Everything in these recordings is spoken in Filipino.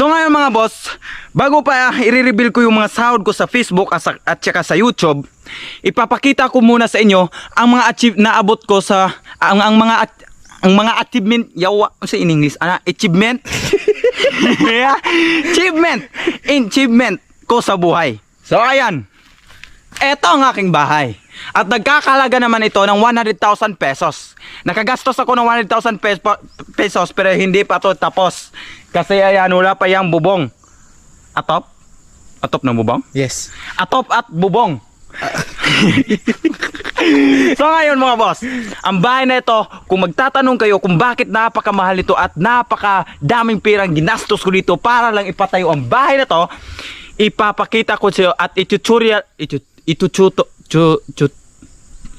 So ngayon mga boss, bago pa i-reveal ko yung mga sahod ko sa Facebook at, sa, at saka sa YouTube, ipapakita ko muna sa inyo ang mga achieve na abot ko sa ang, ang mga at- ang mga achievement yawa sa in English ana achievement. Achievement achievement ko sa buhay. So ayan eto ang aking bahay. At nagkakalaga naman ito ng 100,000 pesos. Nakagastos ako ng 100,000 pes- pesos pero hindi pa to tapos. Kasi ayan wala pa yung bubong. Atop? Atop ng bubong? Yes. atop at bubong. so ngayon mga boss, ang bahay na ito, kung magtatanong kayo kung bakit napakamahal ito at napakadaming pirang ginastos ko dito para lang ipatayo ang bahay na to, ipapakita ko sa iyo at itutorial, itu, itututo, chu, chu,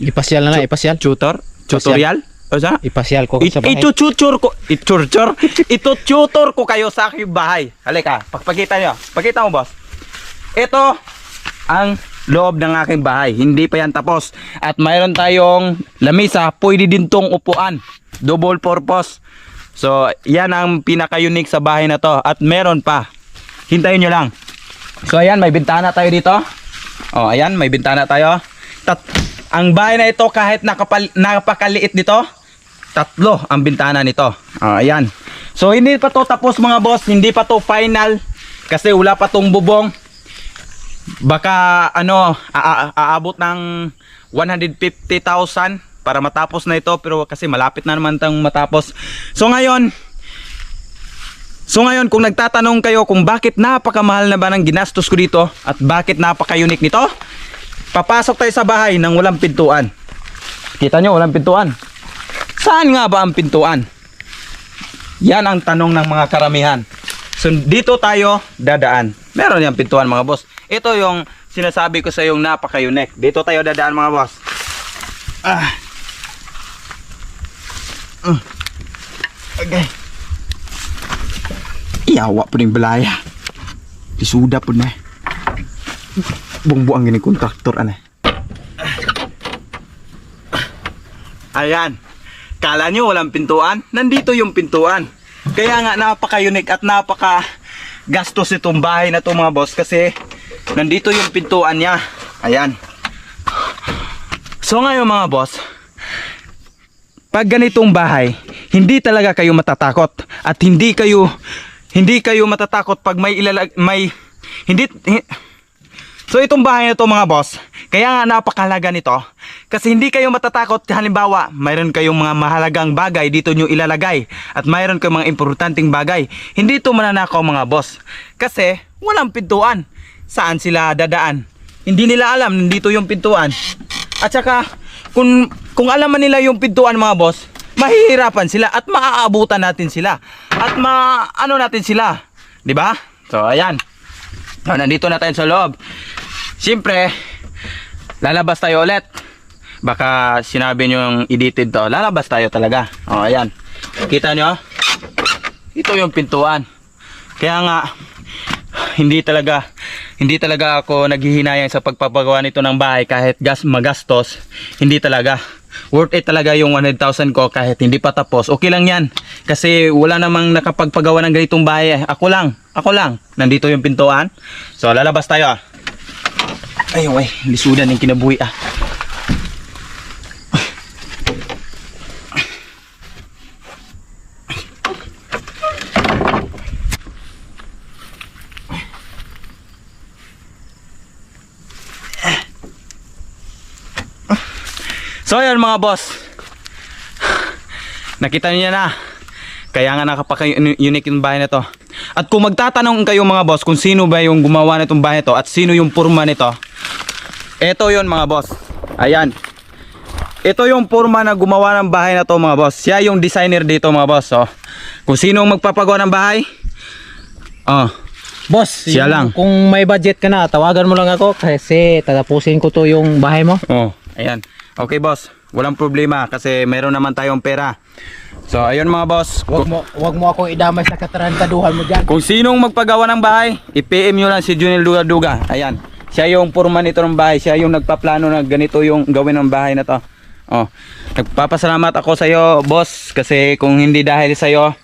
Ipasyal na na, ipasyal. tutor, tutorial, o sa? Ipasyal ko sa bahay. itututor ko, itutur, itututor ko kayo sa aking bahay. Halika, pagpakita nyo. Pakita mo, boss. Ito ang loob ng aking bahay. Hindi pa yan tapos. At mayroon tayong lamisa. Pwede din tong upuan. Double purpose. So, yan ang pinaka-unique sa bahay na to. At meron pa. Hintayin nyo lang. So, ayan, may bintana tayo dito. Oh, ayan, may bintana tayo. Tat ang bahay na ito kahit nakapal napakaliit nito, tatlo ang bintana nito. Ah, ayan. So hindi pa to tapos mga boss, hindi pa to final kasi wala pa tong bubong. Baka ano, aabot ng 150,000 para matapos na ito pero kasi malapit na naman tang matapos. So ngayon, So ngayon kung nagtatanong kayo kung bakit napakamahal na ba ng ginastos ko dito at bakit napaka-unique nito, papasok tayo sa bahay ng walang pintuan. Kita nyo, walang pintuan. Saan nga ba ang pintuan? Yan ang tanong ng mga karamihan. So dito tayo dadaan. Meron yung pintuan mga boss. Ito yung sinasabi ko sa yung napaka-unique. Dito tayo dadaan mga boss. Ah. Mm. Okay. Iyawa po ng balaya. Isuda po na. Bungbu ang gini kontraktor ana. Ayan. Kala nyo walang pintuan? Nandito yung pintuan. Kaya nga napaka-unique at napaka gastos itong bahay na to mga boss kasi nandito yung pintuan niya. Ayan. So ngayon mga boss, pag ganitong bahay, hindi talaga kayo matatakot at hindi kayo hindi kayo matatakot pag may ilalag may hindi hi- So itong bahay na to mga boss, kaya nga napakalaga nito kasi hindi kayo matatakot halimbawa mayroon kayong mga mahalagang bagay dito nyo ilalagay at mayroon kayong mga importanteng bagay. Hindi ito mananakaw mga boss kasi walang pintuan. Saan sila dadaan? Hindi nila alam nandito yung pintuan. At saka kung kung alam man nila yung pintuan mga boss, mahihirapan sila at maaabutan natin sila at ma ano natin sila, 'di ba? So ayan. So, nandito na tayo sa loob. Siyempre, lalabas tayo ulit. Baka sinabi nyo yung edited to. Lalabas tayo talaga. O, ayan. Kita nyo? Ito yung pintuan. Kaya nga, hindi talaga, hindi talaga ako naghihinayang sa pagpapagawa nito ng bahay kahit gas magastos. Hindi talaga. Worth it talaga yung 100,000 ko kahit hindi pa tapos. Okay lang yan. Kasi wala namang nakapagpagawa ng ganitong bahay. eh. Ako lang. Ako lang. Nandito yung pintuan. So lalabas tayo ah. Ay, ay, lisudan yung kinabuhi ah. So ayun mga boss. Nakita niyo na. Kaya nga nakapaka-unique yung bahay na to. At kung magtatanong kayo mga boss kung sino ba yung gumawa nitong bahay to at sino yung purma nito. Ito yon mga boss. Ayan. Ito yung purma na gumawa ng bahay na to mga boss. Siya yung designer dito mga boss. So, kung sino ang magpapagawa ng bahay. Oh, Boss, Siya yung- lang. Kung may budget ka na, tawagan mo lang ako kasi tatapusin ko to yung bahay mo. Oh, ayan. Okay, boss. Walang problema kasi meron naman tayong pera. So, ayun mga boss. Wag mo, wag mo akong idamay sa katarantaduhan mo diyan. Kung sinong magpagawa ng bahay, i-PM nyo lang si Junel Duga Duga. Ayan. Siya yung purman nito ng bahay. Siya yung nagpaplano na ganito yung gawin ng bahay na to. Oh. Nagpapasalamat ako sa iyo, boss, kasi kung hindi dahil sa iyo,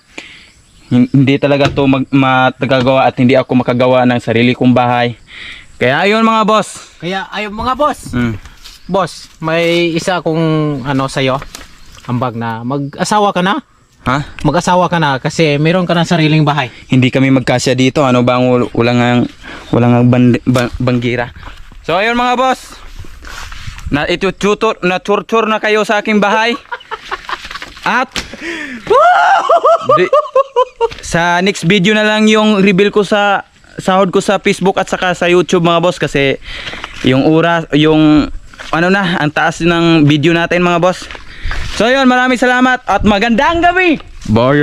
Hin- Hindi talaga to mag matagagawa at hindi ako makagawa ng sarili kong bahay. Kaya ayun mga boss. Kaya ayun mga boss. Mm. Boss, may isa akong ano sa'yo. Ambag na mag-asawa ka na. Ha? Mag-asawa ka na kasi meron ka na sariling bahay. Hindi kami magkasya dito. Ano bang wal- walang ang walang ang ban- ba- banggira. So ayun mga boss. Na ito tutor na torture na kayo sa aking bahay. At Di- sa next video na lang yung reveal ko sa sahod ko sa Facebook at saka sa YouTube mga boss kasi yung oras yung ano na ang taas ng video natin mga boss. So yun, maraming salamat at magandang gabi. Bye.